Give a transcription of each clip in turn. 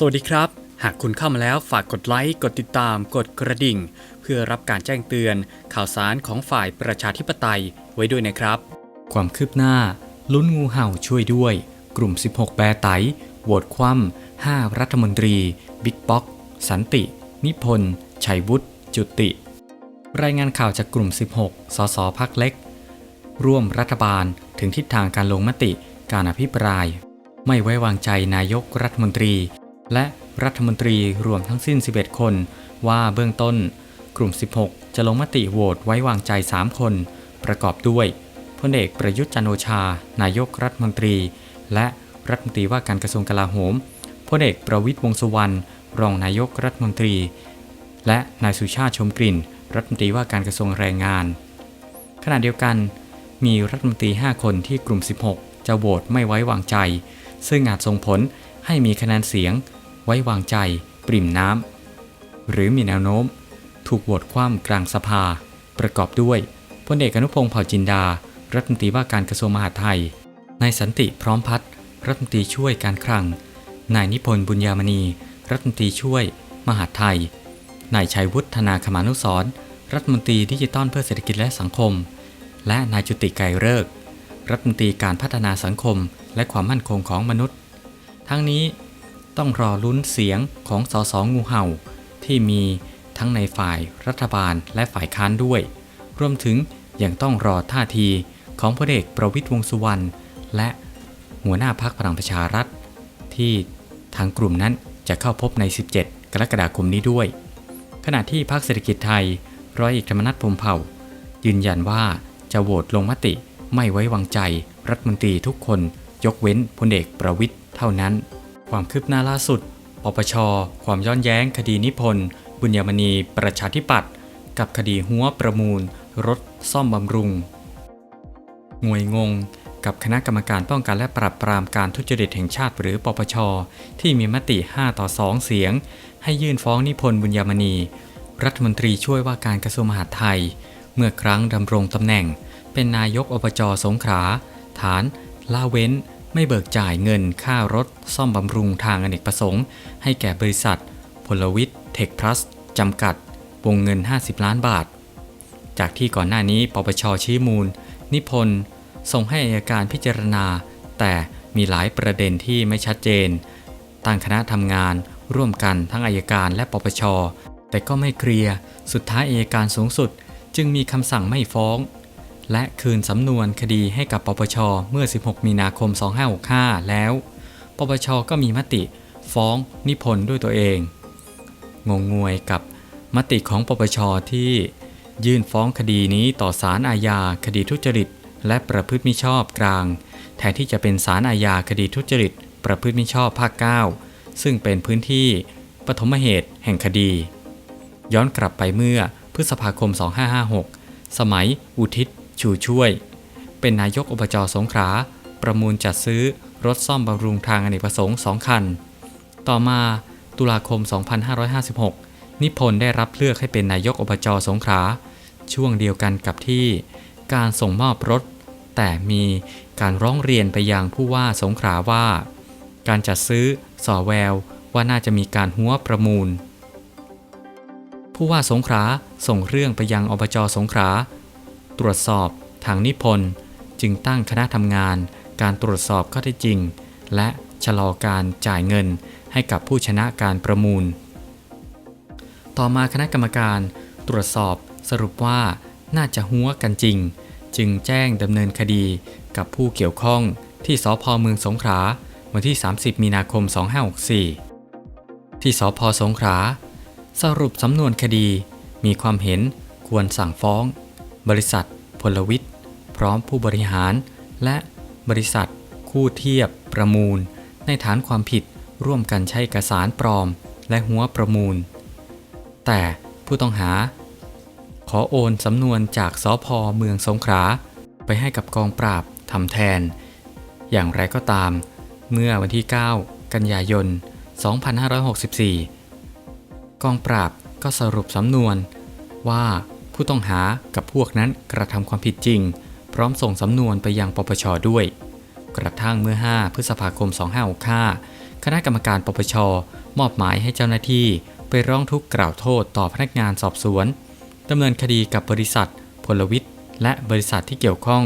สวัสดีครับ หากคุณเข้ามาแล้วฝากกดไลค์ กดติดตาม กดกระดิ่ง เพื่อรับการแจ้งเตือน ข่าวสารของฝ่ายประชาธิปไตยไว้ด้วยนะครับ ความคืบหน้า ลุ้นงูเห่าช่วยด้วย กลุ่ม 16 แปรไตโหวตคว่ำ5รัฐมนตรี บิ๊กป๊อก สันติ นิพนธ์ชัยวุฒิจุติ รายงานข่าวจากกลุ่ม 16 สสพักเล็ก ร่วมรัฐบาลถึงทิศทางการลงมติการอภิปราย ไม่ไว้วางใจนายกรัฐมนตรี และรัฐมนตรีรวมทั้งสิ้น 11 คน ว่าเบื้องต้น กลุ่ม 16 จะลงมติโหวตไว้วางใจ 3 คน ประกอบด้วยพลเอกประยุทธ์จันโอชา นายกรัฐมนตรี และรัฐมนตรีว่าการกระทรวงกลาโหมพลเอกประวิตรวงษ์สุวรรณรองนายกรัฐมนตรี และนายสุชาติชมกลิ่น รัฐมนตรีว่าการกระทรวงแรงงาน ขณะเดียวกัน มีรัฐมนตรี 5 คนที่กลุ่ม 16 จะโหวตไม่ไว้วางใจ ซึ่งอาจส่งผลให้มีคะแนนเสียง ไว้วางใจ ปริ่มน้ำ หรือมีแนวโน้ม ถูกโหวตคว่ำกลางสภา ประกอบด้วยพลเอกอนุพงศ์เผ่าจินดา รัฐมนตรีว่าการกระทรวงมหาดไทย นายสันติพร้อมพัฒน์รัฐมนตรีช่วยการคลัง นายนิพนธ์บุญญามณี รัฐมนตรีช่วย มหาดไทย นายชัยวุฒนาคมานุสรณ์รัฐมนตรีดิจิทัลเพื่อเศรษฐกิจและสังคม และนายจุติไกรเลิกรัฐมนตรีการพัฒนาสังคม และความมั่นคงของมนุษย์ ทั้งนี้ ต้องรอลุ้นเสียงของสสงูเห่า ที่มีทั้งในฝ่ายรัฐบาลและฝ่ายค้านด้วย รวมถึงยังต้องรอท่าทีของพลเอกประวิตรวงสุวรรณและหัวหน้าพักพลังประชารัฐ ที่ทางกลุ่มนั้นจะเข้าพบใน 17 กรกฎาคมนี้ด้วย ขณะที่พรรคเศรษฐกิจไทยร้อยเอกธรรมนัฐพรมเผ่า ยืนยันว่าจะโหวตลงมติไม่ไว้วางใจ รัฐมนตรีทุกคน ยกเว้นพลเอกประวิทย์เท่านั้น ความคืบหน้าล่าสุด ปปช ความย้อนแย้ง คดีนิพนธ์ บุญยมณี ประชาธิปัตย์ กับคดีหัวประมูล รถซ่อมบำรุง งวยงง กับคณะกรรมการป้องกันและปราบปรามการทุจริตแห่งชาติหรือปปช ที่มีมติ 5 ต่อ 2 เสียง ให้ยื่นฟ้องนิพนธ์บุญยมณี รัฐมนตรีช่วยว่าการกระทรวงมหาดไทย เมื่อครั้งดำรงตำแหน่ง เป็นนายกอบจสงขลาฐานละเว้น ไม่เบิกจ่ายเงินค่ารถ ซ่อมบำรุงทางอเนกประสงค์ ให้แก่บริษัท พลวิทย์เทคพลัสจำกัด วงเงิน 50 ล้านบาท จากที่ก่อนหน้านี้ปปชชี้มูล นิพนธ์ส่งให้อายการพิจารณา แต่มีหลายประเด็นที่ไม่ชัดเจน ตั้งคณะทำงานร่วมกันทั้งอายการและปปช แต่ก็ไม่เคลียร์ สุดท้ายอายการสูงสุด จึงมีคำสั่งไม่ฟ้อง และคืนสำนวนคดีให้กับปปชเมื่อ 16 มีนาคม 2565 แล้ว ปปชก็มีมติฟ้องนิพนธ์ด้วยตัวเอง งงงวยกับมติของปปชที่ยื่นฟ้องคดีนี้ต่อศาลอาญาคดีทุจริต และประพฤติมิชอบกลาง แทนที่จะเป็นศาลอาญาคดีทุจริต ประพฤติมิชอบภาค 9 ซึ่งเป็นพื้นที่ปฐมเหตุแห่งคดี ย้อนกลับไปเมื่อพฤษภาคม 2556 สมัยอุทิศ ชูช่วย เป็นนายกอบจสงขลาประมูลจัดซื้อรถซ่อมบำรุงทางอเนกประสงค์2คัน ต่อมาตุลาคม 2556 นิพนธ์ได้รับเลือกให้เป็นนายกอบจสงขลาช่วงเดียวกันกับที่การส่งมอบรถ แต่มีการร้องเรียนไปยังผู้ว่าสงขลาว่า การจัดซื้อสอแววว่าน่าจะมีการหัวประมูล ผู้ว่าสงขลาส่งเรื่องไปยังอบจสงขลา ตรวจสอบทางนิพนธ์จึงตั้งคณะทำงาน การตรวจสอบข้อเท็จจริง และชะลอการจ่ายเงินให้กับผู้ชนะการประมูล ต่อมาคณะกรรมการตรวจสอบสรุปว่าน่าจะหัวกันจริง จึงแจ้งดำเนินคดีกับผู้เกี่ยวข้องที่สพเมืองสงขลาวันที่ 30 มีนาคม 2564 ที่สพสงขลาสรุปสำนวนคดีมีความเห็นควรสั่งฟ้อง บริษัท พลวิทย์ พร้อมผู้บริหาร และบริษัท คู่เทียบ ประมูล ในฐานความผิดร่วมกันใช้เอกสารปลอม และหัวประมูล แต่ผู้ต้องหา ขอโอนสำนวนจากสพเมืองสงขลาไปให้กับกองปราบทำแทน อย่างไรก็ตาม เมื่อวันที่ 9 กันยายน 2564 กองปราบก็สรุปสำนวนว่าผู้ต้องหากับ พวกนั้นกระทำความผิดจริง พร้อมส่งสำนวนไปยังปปชด้วย กระทั่งเมื่อ 5 พฤษภาคม 2565 คณะกรรมการปปช มอบหมายให้เจ้าหน้าที่ไปร้องทุกข์กล่าวโทษต่อพนักงานสอบสวนดำเนินคดีกับบริษัท พลวิทย์ และบริษัทที่เกี่ยวข้อง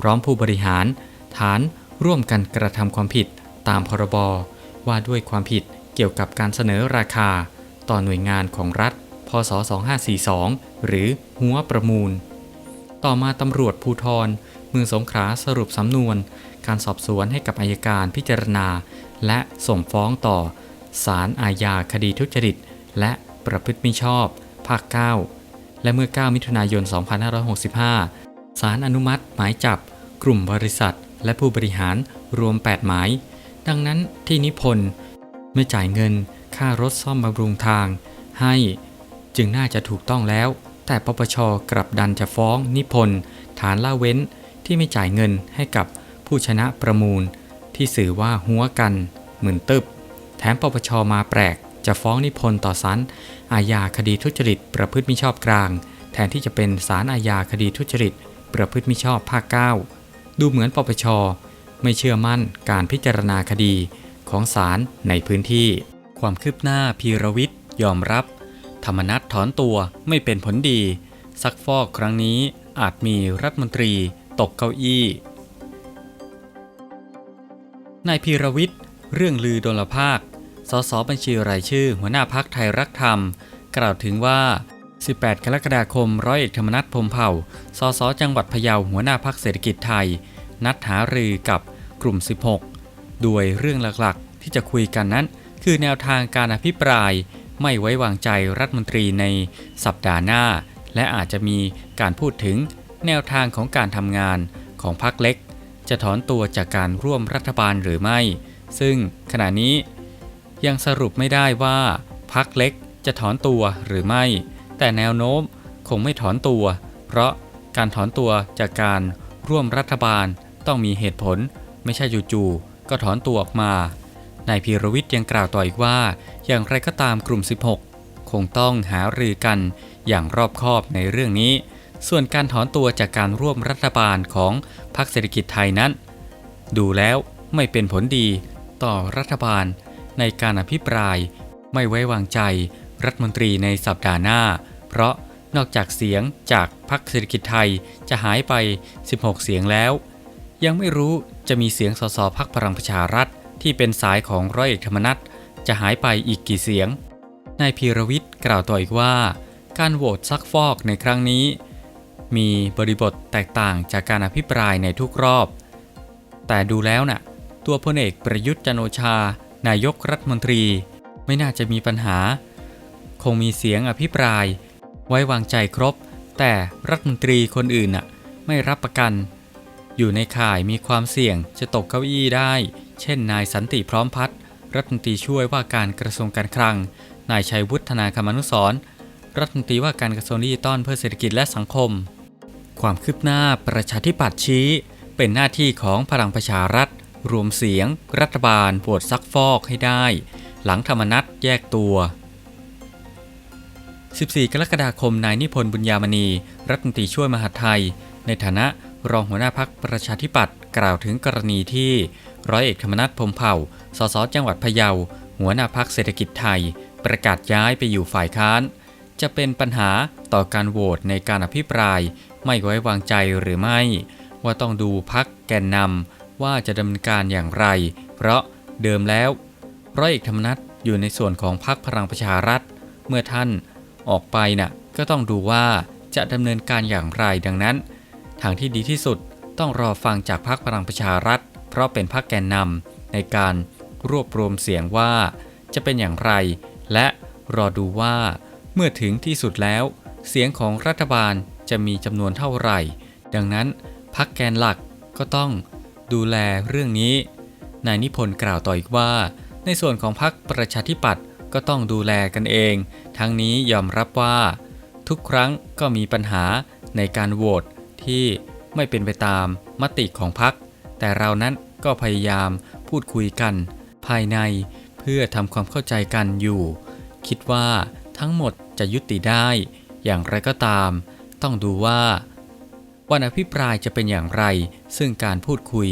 พร้อมผู้บริหาร ฐานร่วมกันกระทำความผิดตามพรบว่าด้วยความผิดเกี่ยวกับการเสนอราคา ต่อหน่วยงานของรัฐ ศ 2542 หรือหัวประมูล ต่อมาตำรวจภูทร เมืองสงขลาสรุปสำนวน การสอบสวนให้กับอายการพิจารณา และส่งฟ้องต่อศาลอาญาคดีทุจริต และประพฤติมิชอบ ภาค 9 และเมื่อ 9 มิถุนายน 2565 ศาลอนุมัติหมายจับ กลุ่มบริษัท และผู้บริหารรวม 8 หมาย ดังนั้นที่นิพนธ์ไม่จ่ายเงินค่ารถซ่อมบำรุงทาง ให้ จึงน่าจะถูกต้องแล้ว แต่ปปชกลับดันจะฟ้องนิพนธ์ฐานละเว้นที่ไม่จ่ายเงินให้กับผู้ชนะประมูล ที่สื่อว่าหัวกัน หมื่นตึบ แถมปปชมาแปลกจะฟ้องนิพนธ์ต่อศาลอาญาคดีทุจริต ประพฤติมิชอบกลาง แทนที่จะเป็นศาลอาญาคดีทุจริต ประพฤติมิชอบภาค9ดูเหมือนปปชไม่เชื่อมั่นการพิจารณาคดีของศาลในพื้นที่ ความคืบหน้าพีรวิทย์ยอมรับ ธรรมนัตถอนตัวไม่เป็นผลดี ซักฟอกครั้งนี้อาจมีรัฐมนตรีตกเก้าอี้นายพีรวิทย์ เรื่องลือดลภาค สสบัญชีรายชื่อ หัวหน้าพักไทยรักธรรม กล่าวถึงว่า 18 กรกฎาคมร้อยเอกธรรมนัฐพรมเผ่า สสจังหวัดพะเยาหัวหน้าพักเศรษฐกิจไทย นัดหารือกับกลุ่ม 16 โดยเรื่องหลักๆ ที่จะคุยกันนั้น คือแนวทางการอภิปราย ไม่ไว้วางใจรัฐมนตรีในสัปดาห์หน้า และอาจจะมีการพูดถึงแนวทางของการทำงานของพรรคเล็ก จะถอนตัวจากการร่วมรัฐบาลหรือไม่ ซึ่งขณะนี้ยังสรุปไม่ได้ว่าพรรคเล็กจะถอนตัวหรือไม่ แต่แนวโน้มคงไม่ถอนตัว เพราะการถอนตัวจากการร่วมรัฐบาลต้องมีเหตุผล ไม่ใช่จู่ๆก็ถอนตัวออกมา นายพีรวิทย์ยังกล่าวต่ออีกว่า อย่างไรก็ตามกลุ่ม 16 คงต้องหารือกันอย่างรอบคอบในเรื่องนี้ ส่วนการถอนตัวจากการร่วมรัฐบาลของพรรคเศรษฐกิจไทยนั้น ดูแล้วไม่เป็นผลดีต่อรัฐบาลในการอภิปราย ไม่ไว้วางใจรัฐมนตรีในสัปดาห์หน้า เพราะนอกจากเสียงจากพรรคเศรษฐกิจไทยจะหายไป 16 เสียงแล้ว ยังไม่รู้จะมีเสียงสสพักพลังประชารัฐ ที่เป็นสายของร้อยเอกธรรมนัฐจะหายไปอีกกี่เสียง นายพีรวิทย์กล่าวต่ออีกว่า การโหวตซักฟอกในครั้งนี้ มีบริบทแตกต่างจากการอภิปรายในทุกรอบ แต่ดูแล้วน่ะ ตัวพลเอกประยุทธ์จันโอชา นายกรัฐมนตรี ไม่น่าจะมีปัญหา คงมีเสียงอภิปราย ไว้วางใจครบ แต่รัฐมนตรีคนอื่นน่ะไม่รับประกัน อยู่ในข่ายมีความเสี่ยงจะตกเก้าอี้ได้ เช่น นายสันติพร้อมพัฒน์รัฐมนตรีช่วยว่าการกระทรวงการคลัง นายชัยวุฒนาคมานุสรรัฐมนตรีว่าการกระทรวงดิจิทัลเพื่อเศรษฐกิจและสังคม ความคืบหน้าประชาธิปัตย์ชี้ เป็นหน้าที่ของพลังประชารัฐ รวมเสียง รัฐบาลโหวตซักฟอกให้ได้ หลังธรรมนัตแยกตัว 14 กรกฎาคมนายนิพนธ์บุญญามณี รัฐมนตรีช่วยมหาไทย ในฐานะรองหัวหน้าพักประชาธิปัตย์ กล่าวถึงกรณีที่ร้อยเอกธรรมนัฐพรมเผ่า สสจังหวัดพะเยา หัวหน้าพักเศรษฐกิจไทย ประกาศย้ายไปอยู่ฝ่ายค้าน จะเป็นปัญหาต่อการโหวตในการอภิปราย ไม่ไว้วางใจหรือไม่ ว่าต้องดูพักแกนนำว่าจะดำเนินการอย่างไร เพราะเดิมแล้ว ร้อยเอกธรรมนัฐอยู่ในส่วนของพรรคพลังประชารัฐ เมื่อท่านออกไปน่ะก็ต้องดูว่าจะดำเนินการอย่างไรดังนั้น ทางที่ดีที่สุด ต้องรอฟังจากพรรคพลังประชารัฐ เพราะเป็นพรรคแกนนำในการรวบรวมเสียงว่า จะเป็นอย่างไร และรอดูว่า เมื่อถึงที่สุดแล้ว เสียงของรัฐบาลจะมีจำนวนเท่าไหร่ ดังนั้นพรรคแกนหลักก็ต้องดูแลเรื่องนี้ นายนิพนธ์กล่าวต่ออีกว่า ในส่วนของพรรคประชาธิปัตย์ก็ต้องดูแลกันเอง ทั้งนี้ยอมรับว่า ทุกครั้งก็มีปัญหาในการโหวตที่ ไม่เป็นไปตามมติของพรรคแต่เรานั้นก็พยายามพูดคุยกัน ภายในเพื่อทำความเข้าใจกันอยู่ คิดว่าทั้งหมดจะยุติได้ อย่างไรก็ตาม ต้องดูว่า วันอภิปรายจะเป็นอย่างไร ซึ่งการพูดคุย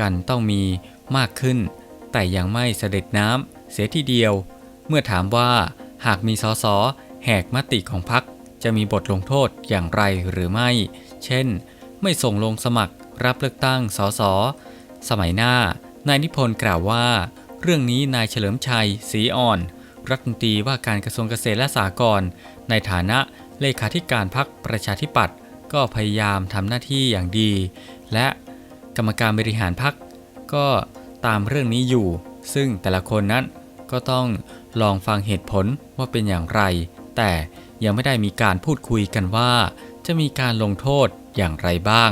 กันต้องมีมากขึ้น แต่ยังไม่เสด็จน้ำเสียทีเดียว เมื่อถามว่าหากมีสสแหกมติของพักจะมีบทลงโทษอย่างไรหรือไม่ เช่น ไม่ส่งลงสมัคร รับเลือกตั้งสสสมัยหน้านายนิพนธ์กล่าวว่า เรื่องนี้นายเฉลิมชัยศรีอ่อน รัฐมนตรีว่าการกระทรวงเกษตรและสหกรณ์ในฐานะเลขาธิการพรรคประชาธิปัตย์ก็พยายามทำหน้าที่อย่างดี และกรรมการบริหารพรรคก็ตามเรื่องนี้อยู่ ซึ่งแต่ละคนนั้นก็ต้องลองฟังเหตุผลว่าเป็นอย่างไร แต่ยังไม่ได้มีการพูดคุยกันว่า จะมีการลงโทษ อย่างไรบ้าง